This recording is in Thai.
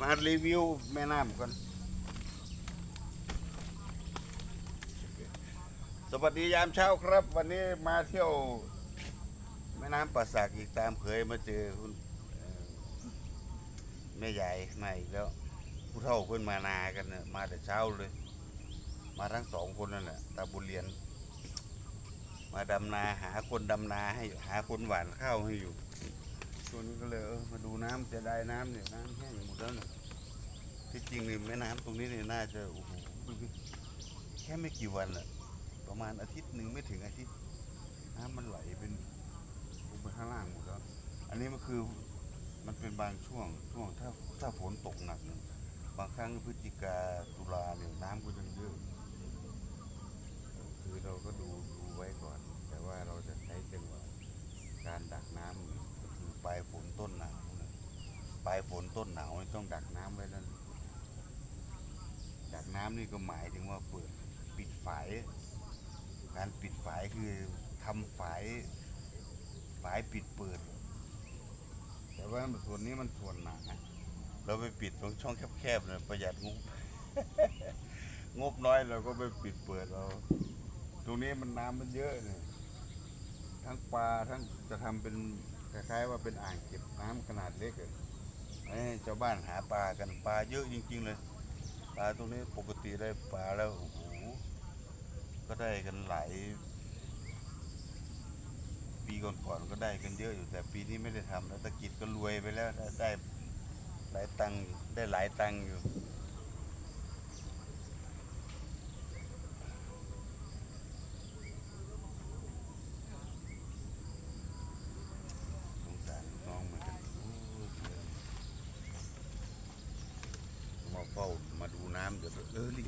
มารีวิวแม่น้ำก่อนสวัสดียามเช้าครับ วันนี้มาเที่ยว แม่น้ำป่าสักอีกตามเคยมาเจอคุณแม่ใหญ่มาอีกแล้ว ผู้เฒ่าเพื่อนมานากันเนี่ยมาแต่เช้าเลย มาทั้งสองคนนั่นแหละตาบุญเรียน มาดำนาหาคนดำนาให้หาคนหวานข้าวให้อยู่ ช่วงนี้ก็เลยเออมาดูน้ำจะได้น้ำเนี่ยน้ำแห้งหมดแล้วเนี่ยที่จริงนี่แม่น้ำตรงนี้เนี่ยน่าจะโอ้โหแค่ไม่กี่วันอะประมาณอาทิตย์หนึ่งไม่ถึงอาทิตย์น้ำมันไหลเป็นลงไปข้างล่างหมดแล้วอันนี้มันคือมันเป็นบางช่วงช่วงถ้าถ้าฝนตกหนักเนี่ยบางครั้งพฤศจิกาตุลาเนี่ยน้ำก็จะเยอะเออคือเราก็ดูดูไว้ก่อน แต่ว่าเราจะใช้จังหวะการดักน้ำเนี่ยก็คือปลายฝนต้นหนาวนะป ลายฝนต้นหนาวนี่ต้องดักน้ำไว้นั่นดักน้ำนี่ก็หมายถึงว่าเปิดปิดฝาย การปิดฝายคือทำฝายฝายปิดเปิด แต่ว่าส่วนนี้มันส่วนหนาเราไปปิดตรงช่องแคบๆเนี่ยประหยัดงบ งบน้อยเราก็ไปปิดเปิดเรา ตรงนี้มันน้ำมันเยอะเนี่ยทั้งปลาทั้งจะทำเป็นคล้ายๆว่าเป็นอ่างเก็บน้ำขนาดเล็กเลย ให้ชาวบ้านหาปลากันปลาเยอะจริง ๆ เลย ปลาตรงนี้ปกติได้ปลาแล้วโอ้โหก็ได้กันหลายปีก่อนๆก็ได้กันเยอะอยู่แต่ปีนี้ไม่ได้ทำแล้วตะกิดก็รวยไปแล้วได้ได้หลายตังค์ได้หลายตังค์อยู่สงสารน้องเหมือนกันโอ้ยมา เฝ้ามาดูน้ำเดี๋ยวเออรีบ